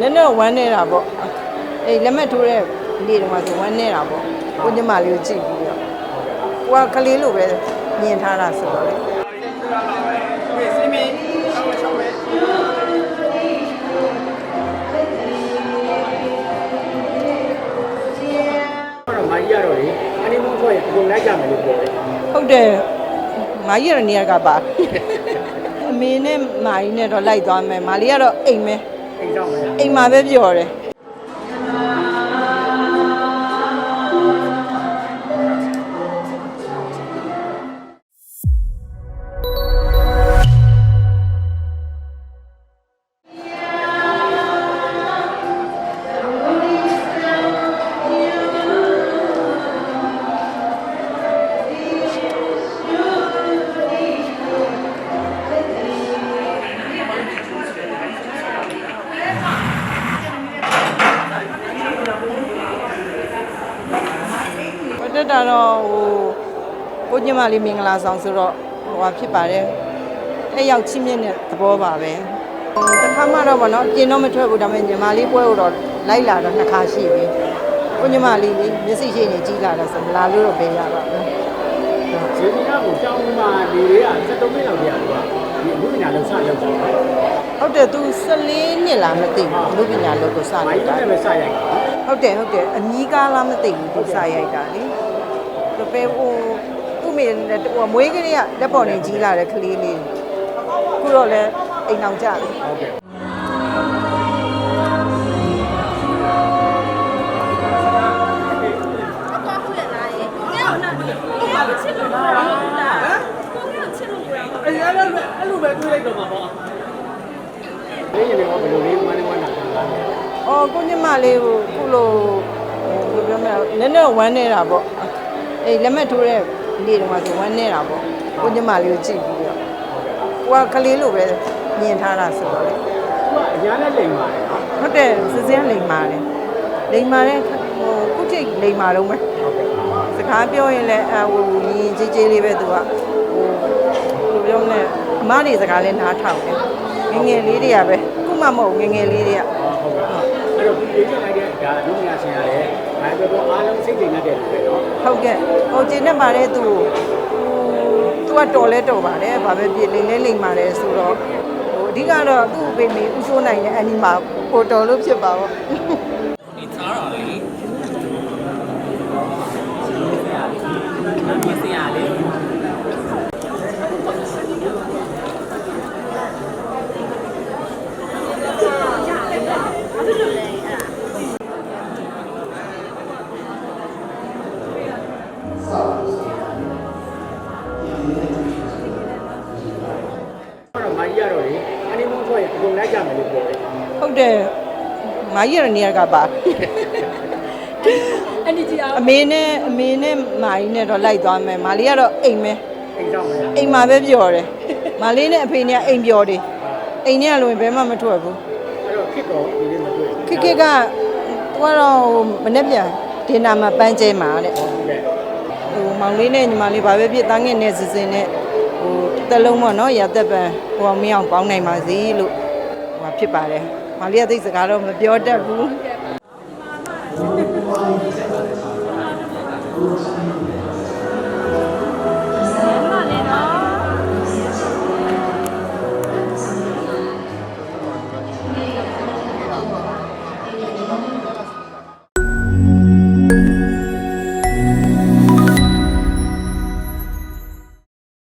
နည်းနည်းဝမ်းနေတာပေါ့အေးလက်မှတ်ထိုးတဲ့နေ့တုန်းကဆိုဝမ်းနေတာပေါ့ကိုညမလေးကိုကြည့်ပြီးတော့ကိုကကလေးလိုပဲမြင်ထားတာဆိုတော့လေတော့မာကြီးကတော့လေအနီမုန်းဖွဲ့ရင်အကုန်လိုက်ကြမယ်လို့ပြောတယ်ဟုတ်တယ်မာကြီးရနေရကပါအ မေနဲ့မာကြီးနဲ့တော့လိုက်သွားမယ်မာလေးကတော့အိမ်မဲအိမ်ဆောင်မယ်အိမ်မှာပဲပြောတယ် တက်တာတော့ဟိုကိုညမလေးမင်္ဂလာဆောင်ဆိုတော့ဟိုဟာဖြစ်ပါတယ်အဲ့ရောက်ချင်းမြင့်တဲ့သဘောပါပဲဟိုတစ်ခါမှတော့ဗောနော်ပြင်တော့မထွက်ဘူးဒါပေမဲ့ညီမလေးပွဲကိုတော့လိုက်လာတော့နှစ်ခါရှိပြီကိုညမလေးလေးမျက်စိရှိနေကြီးလာတော့ဆိုမလာလို့တော့ပဲရပါဘူးဇေဒီနာကိုကြောင်းမှာလူတွေက73မိနစ်လောက်ကြာတော့ဒီအခုပညာလောက်စရောက်တာဟုတ်တယ်သူ14နှစ်လားမသိဘူးလူပညာလို့ကိုစမာလိုက်ကြီးတာနဲ့ပဲစရိုက်တာဟုတ်တယ်ဟုတ်တယ်အမီးကားလားမသိဘူးသူစရိုက်တာလေ တပည့်ဟိုသူ့မေနဲ့ဟိုမွေးကလေးကလက်ပေါ်နေကြီးလာတဲ့ကလေးလေးခုတော့လဲအိမ်အောင်ကြတယ်ဟုတ်ကဲ့သွားခွေလာရင်ကျတော့နာဒီကချစ်လို့လားလားကိုကချစ်လို့လားအဲ့အဲ့လိုအဲ့လိုပဲတွေးလိုက်တော့မှာပေါ့ဒီရင်တော့ဘယ်လိုလေးဝမ်းနေဝမ်းတာခံစားလဲ။အော်ကိုညမလေးကိုခုလိုဟိုဘယ်လိုပြောမလဲနည်းနည်းဝမ်းနေတာပေါ့။ အေးလက်မှတ်ထိုးတဲ့နေ့တုန်းကဆိုဝမ်းနေတာပေါ့။ကိုညမလေးကိုကြည့်ပြီးတော့ကိုကကလေးလိုပဲမြင်ထားတာဆိုတော့လေသူကအများနဲ့လိမ်ပါတယ်နော်။ဟုတ်တယ်စစင်းလိမ်မာတယ်။လိမ်မာတဲ့ဟိုခုချိန်လိမ်မာတော့မယ်ဟုတ်ကဲ့။စကားပြောရင်လည်းအဟိုရင်ကြီးကြီးလေးပဲသူကဟိုဘယ်လိုပြောမလဲအမတွေစကားလည်းနားထောင်တယ်။ငယ်ငယ်လေးတွေကပဲခုမှမဟုတ်ငယ်ငယ်လေးတွေက ဟုတ်ကဲ့အဲ့တော့ဒီကြည့်လိုက်တဲ့ဒါလူညာရှင်ရတယ်ဒါပေမဲ့အားလုံးစိတ်ကြင်တတ်တယ်လို့ပဲနော်ဟုတ်ကဲ့ဟိုကျင်းနဲ့ပါတယ်သူသူကတော်လဲတော်ပါတယ်ဘာပဲဖြစ်လိမ့်လဲလိမ့်ပါတယ်ဆိုတော့ဟိုအဓိကတော့သူ့အဖေမေဥရှိုးနိုင်တဲ့အနီမှာကိုတော်လို့ဖြစ်ပါပေါ့ မာကြီးကတော့လေအနီမုန်းဖွဲ့ရင်အကုန်လိုက်ကြမယ်လို့ပြောတယ်ဟုတ်တယ်မာကြီးရနေရကပါအဲ့ဒီကြီးအောင်အမေနဲ့အမေနဲ့မာကြီးနဲ့တော့လိုက်သွားမယ်မာလေးကတော့အိမ်မဲအိမ်ဆောင်မယ်အိမ်မှာပဲပြောတယ်မာလေးနဲ့အဖေနဲ့အိမ်ပြောတယ်အိမ်နဲ့ကလို့ဘယ်မှမထွက်ဘူးအဲ့တော့ခစ်တော့ဒီလေးမတွေ့ခက်ခက်ကသူကတော့မနေ့ပြန်ဒင်နာမှာပန်းကျဲမှာတဲ့ဟုတ်ကဲ့ဟိုမောင်လေးနဲ့ညီမလေးဘာပဲဖြစ်သားငယ်နဲ့စစင်နဲ့ ဟိုတစ်လုံးပေါ့နော်ရသက်ပံဟိုအောင်မင်းအောင်ပေါင်းနိုင်ပါစေလို့ဟိုဖြစ်ပါတယ်မောင်လေးကသိစကားတော့မပြောတတ်ဘူး